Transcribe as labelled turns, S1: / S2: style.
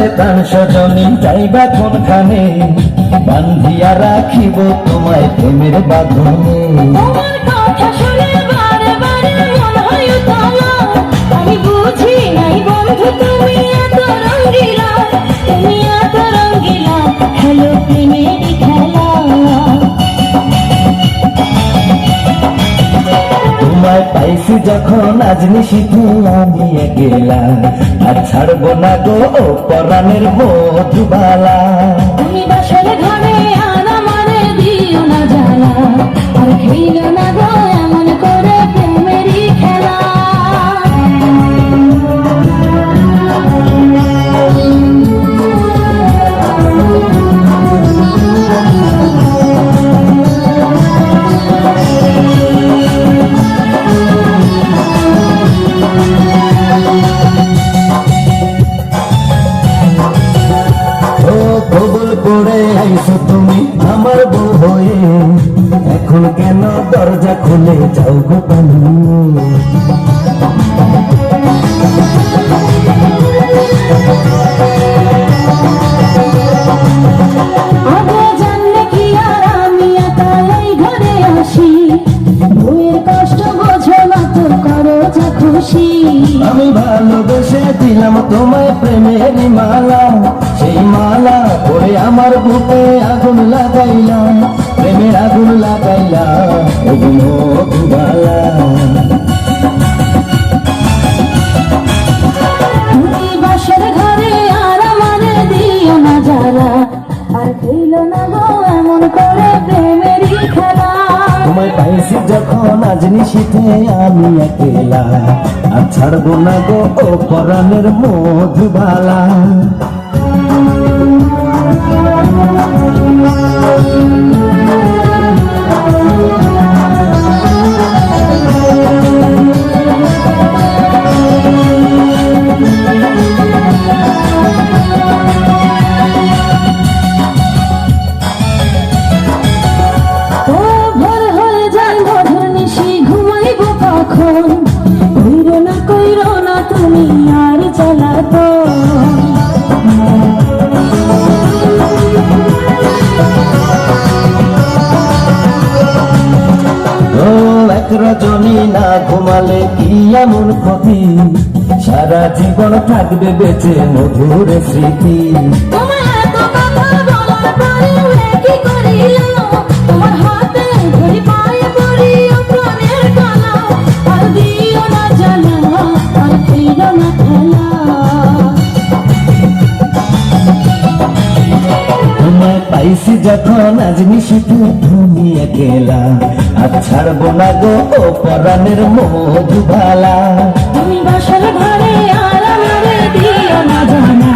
S1: সজনী যাইবা কোনখানে? বান্ধিয়া রাখিব তোমায় প্রেমের বাঁধনে।
S2: তোমার কথা শুনে বারে বারে মন হয়
S1: তোমায় যখন আজ নিশিতে, আমি গেলা আর ছাড়বো না গো ও পরাণের মধুবালা
S2: তুমি বাসর ঘরে আনা মারে দিও না জানা আর খেইল
S1: পড়ে আইছো তুমি আমার বউ হয়ে। এখন কেন দরজা খুলে যাও গো
S2: কষ্ট খুশি।
S1: আমি ভালোবেসে দিলাম তোমায় প্রেমের মালা। সেই মালা পরে আমার বুকে আগুন লাগাইলাম, প্রেমের আগুন লাগাইলা তোমায় পাইছি যখন আজ নিশিতে আমি একেলা। আর ছাড়বো না গো ও পরাণের মধুবালা। ঘুমালে কি এমন ক্ষতি? সারা জীবন থাকবে বেঁচে মধুর স্মৃতি। পাইছি যখন আজ নিশিতে তুমি একেলা আর ছাড়বো না গো, ও পরাণের মধুবালা।
S2: তুমি বাসর ঘরে আর আমারে দিও না জানা।